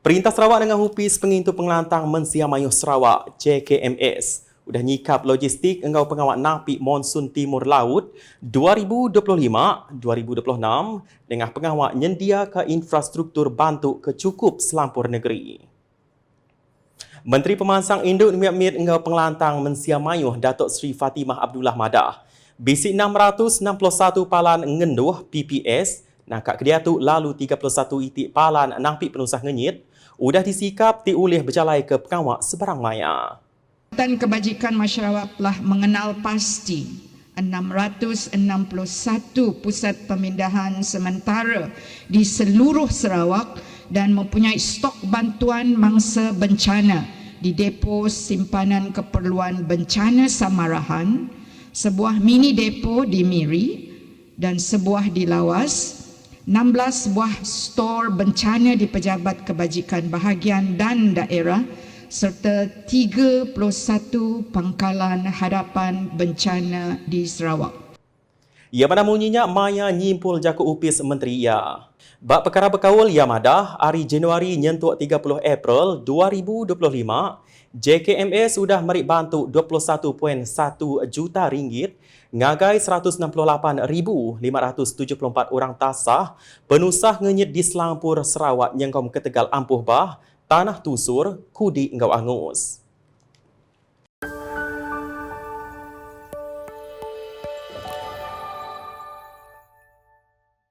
Perintah Sarawak dengan Hupis Pengintu Pengelantang Mensia Mayuh Sarawak JKMS sudah nyikap logistik engau pengawal napi monsun timur laut 2025-2026 dengan pengawal nyendia ke infrastruktur bantu kecukup selampur negeri. Menteri Pemansang Induk Miat-Miat engau pengelantang Mensia Mayuh Datuk Seri Fatimah Abdullah Madah bisi 661 palan ngenduh PPS nakak kediatu lalu 31 itik palan napi penusah ngenyit udah disikap diulih berjalai ke pengawal sebarang maya. Jabatan Kebajikan Masyarakat telah mengenal pasti 661 pusat pemindahan sementara di seluruh Sarawak dan mempunyai stok bantuan mangsa bencana di depo simpanan keperluan bencana Samarahan, sebuah mini depo di Miri dan sebuah di Lawas, 16 buah stor bencana di Pejabat Kebajikan Bahagian dan Daerah serta 31 pangkalan hadapan bencana di Sarawak. Ia pada munyinya Maya nyimpul jaku upis menteri ia. Bak perkara berkawal ia madah hari Januari nyentuh 30 April 2025, JKMS sudah merik bantu 21.1 juta ringgit ngagai 168,574 orang tasah penusah ngenyit di Selangpur Sarawak yang kaum ketegal ampuh bah Tanah Tusur, Kudi Engau Angus.